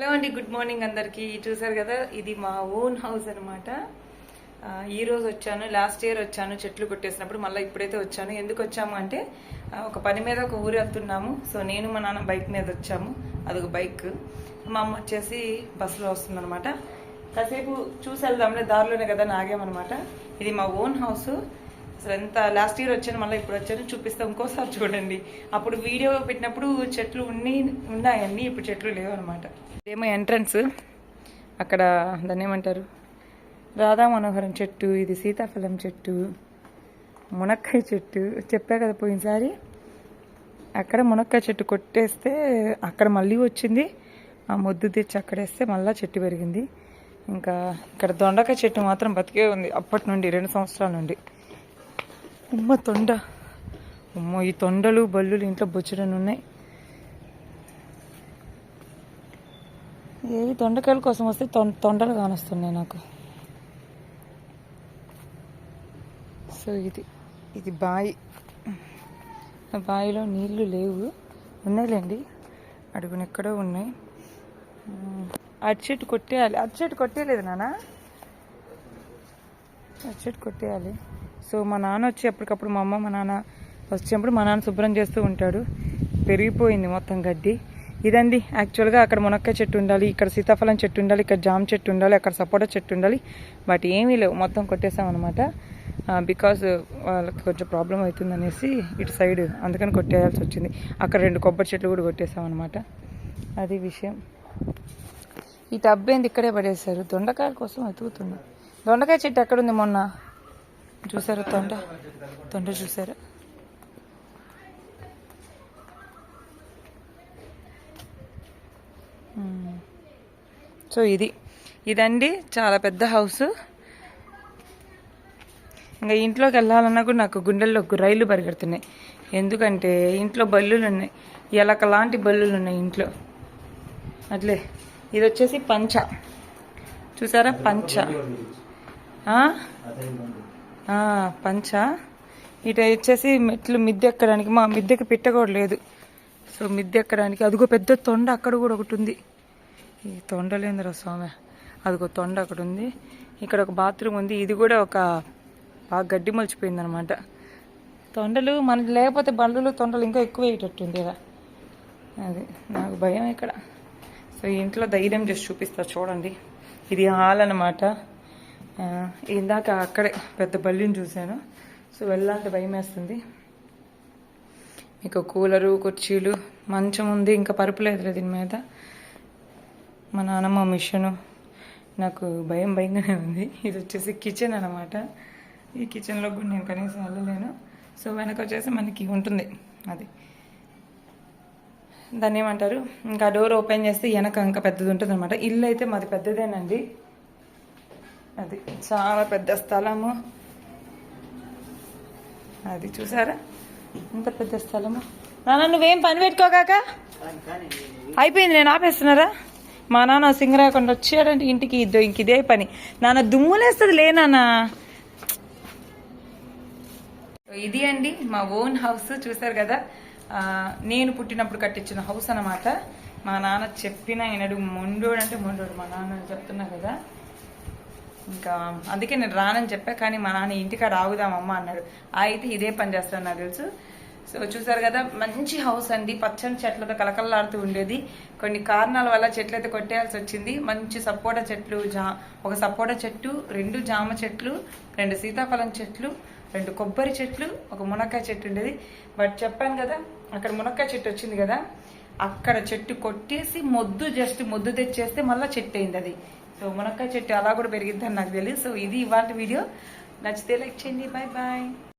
Hello అండి good morning అందరికీ. చూసారు కదా ఇది మా ఓన్ హౌస్ అనమాట ఈ రోజు వచ్చాను లాస్ట్ ఇయర్ వచ్చాను చెట్లు కొట్టేసినప్పుడు మళ్ళీ ఇప్పుడైతే వచ్చాను. ఎందుకు వచ్చాము అంటే ఒక పని మీద ఒక ఊరు వెళ్తున్నాము. సో నేను మా నాన్న బైక్ మీద వచ్చాము. అదొక బైక్. మా అమ్మ వచ్చేసి బస్సులో వస్తుందన్నమాట. కాసేపు చూసి వెళ్దాంలే దారిలోనే కదా నాగామన్నమాట. ఇది మా ఓన్ హౌస్. అసలు ఎంత లాస్ట్ ఇయర్ వచ్చాను మళ్ళీ ఇప్పుడు వచ్చాను చూపిస్తే ఇంకోసారి చూడండి. అప్పుడు వీడియో పెట్టినప్పుడు చెట్లు ఉన్ని ఉన్నాయండి ఇప్పుడు చెట్లు లేవు అనమాట ఇదేమో ఎంట్రన్స్ అక్కడ దాన్ని ఏమంటారు? రాధా మనోహరం చెట్టు ఇది సీతాఫలం చెట్టు మునక్కాయ చెట్టు. చెప్పా కదా పోయినసారి? అక్కడ మునక్కాయ చెట్టు కొట్టేస్తే అక్కడ మళ్ళీ వచ్చింది. ఆ మొద్దు తెచ్చి అక్కడేస్తే మళ్ళీ చెట్టు పెరిగింది. ఇంకా ఇక్కడ దొండకాయ చెట్టు మాత్రం బతికే ఉంది అప్పటి నుండి రెండు సంవత్సరాల నుండి. ఉమ్మ తొండ. ఉమ్మ ఈ తొండలు బల్లులు ఇంట్లో బొచ్చడని ఉన్నాయి. ఏవి తొండకాయల కోసం వస్తే తొం- తొండలు కానొస్తున్నాయి నాకు. సో ఇది ఇది బావి బావిలో నీళ్ళు లేవు. ఉన్నాయిలేండి? అడుగున ఎక్కడో ఉన్నాయి. ఉమ్, కొట్టేయాలి. అటు చెట్టు కొట్టేయలేదు నానా. అటు చెట్టు కొట్టేయాలి. సో మా నాన్న వచ్చి అప్పటికప్పుడు మా అమ్మ మా నాన్న వచ్చినప్పుడు మా నాన్న శుభ్రం చేస్తూ ఉంటాడు. పెరిగిపోయింది మొత్తం గడ్డి. ఇదండి యాక్చువల్గా అక్కడ మునక్కాయ చెట్టు ఉండాలి ఇక్కడ సీతాఫలం చెట్టు ఉండాలి ఇక్కడ జామ చెట్టు ఉండాలి అక్కడ సపోటా చెట్టు ఉండాలి. బట్ ఏమీ లేవు మొత్తం కొట్టేసామన్నమాట బికాజ్ వాళ్ళకి కొంచెం ప్రాబ్లం అవుతుంది అనేసి ఇటు సైడ్ అందుకని కొట్టేయాల్సి వచ్చింది. అక్కడ రెండు కొబ్బరి చెట్లు కూడా కొట్టేసామన్నమాట అది విషయం. ఈ టబ్బేంది ఏంది ఇక్కడే పడేశారు. దొండకాయల కోసం వెతుకుతున్నా. దొండకాయ చెట్టు ఎక్కడుంది మొన్న? చూసారా తొండ? తొండ చూసారా? సో ఇది. ఇదండి చాలా పెద్ద హౌస్. ఇంకా ఇంట్లోకి వెళ్ళాలన్నా కూడా నాకు గుండెల్లో రైలు పరిగెడుతున్నాయి. ఎందుకంటే ఇంట్లో బల్లులు ఉన్నాయి. ఎలక లాంటి బల్లులు ఉన్నాయి ఇంట్లో. అట్లే. ఇది వచ్చేసి పంచ. చూసారా పంచ? ఆ, పంచ. ఇటు వచ్చేసి మెట్లు మిద్దె ఎక్కడానికి మా మిద్దెకి పిట్ట కూడా లేదు. సో మిద్దె ఎక్కడానికి అదిగో పెద్ద తొండ అక్కడ కూడా ఒకటి ఉంది. ఈ తొండలేందిరా స్వామి. అదిగో తొండ అక్కడ ఉంది. ఇక్కడ ఒక బాత్రూమ్ ఉంది. ఇది కూడా ఒక బాగా గడ్డి మలిచిపోయింది అనమాట తొండలు మనకి లేకపోతే బండ్లు తొండలు ఇంకా ఎక్కువ అయ్యేటట్టుంది కదా అది నాకు భయం ఇక్కడ. సో ఇంట్లో ధైర్యం చేసి చూపిస్తా చూడండి. ఇది హాల్ అనమాట ఇందాక అక్కడే పెద్ద బల్లిని చూశాను. సో వెళ్ళాలంటే భయం వేస్తుంది. మీకు కూలరు కుర్చీలు మంచం ఉంది ఇంకా పరుపు లేదు దీని మీద. మా నాన్నమ్మ మిషను. నాకు భయం భయంగానే ఉంది. ఇది వచ్చేసి కిచెన్ అనమాట ఈ కిచెన్లో కూడా నేను కనీసం వెళ్ళలేను. సో వెనక వచ్చేసి మనకి ఉంటుంది అది. దాన్ని ఏమంటారు? ఇంకా డోర్ ఓపెన్ చేస్తే వెనక ఇంకా పెద్దది ఉంటుంది అనమాట ఇల్లు అయితే మాది పెద్దదేనండి. అది చాలా పెద్ద స్థలము. అది చూసారా? ఇంత పెద్ద స్థలము. నాన్న నువ్వేం పని పెట్టుకోగాక అయిపోయింది నేను ఆపేస్తున్నారా? మా నాన్న సింగరాకుండా వచ్చాడంటే ఇంటికి ఇద్దో ఇంక ఇదే పని. నాన్న దుమ్ములేస్తుంది లేనా ఇది అండి మా ఓన్ హౌస్ చూసారు కదా? నేను పుట్టినప్పుడు కట్టించిన హౌస్ అన్నమాట. మా నాన్న చెప్పిన ఈనడు మొండోడు అంటే మొండోడు మా నాన్న అని చెప్తున్నా కదా? ఇంకా అందుకే నేను రానని చెప్పా కానీ మా నాన్న ఇంటికాడ ఆగుదామమ్మా అన్నాడు. అయితే ఇదే పని చేస్తాను నాకు తెలుసు. సో చూసారు కదా మంచి హౌస్ అండి. పచ్చని చెట్లతో కలకల్లాడుతూ ఉండేది. కొన్ని కారణాల వల్ల చెట్లు అయితే కొట్టేయాల్సి వచ్చింది. మంచి సపోటా చెట్లు జా ఒక సపోటా చెట్టు రెండు జామ చెట్లు రెండు సీతాఫలం చెట్లు రెండు కొబ్బరి చెట్లు ఒక మునక్కాయ చెట్టు ఉండేది. బట్ చెప్పాను కదా అక్కడ మునక్కాయ చెట్టు వచ్చింది కదా. అక్కడ చెట్టు కొట్టేసి మొద్దు జస్ట్ మొద్దు తెచ్చేస్తే మళ్ళీ చెట్టు అయింది అది. సో మునక్కాయ చెట్టు అలా కూడా పెరిగిద్దని నాకు తెలియదు సో ఇది ఇవాళ వీడియో. నచ్చితే లైక్ చేయండి. Bye bye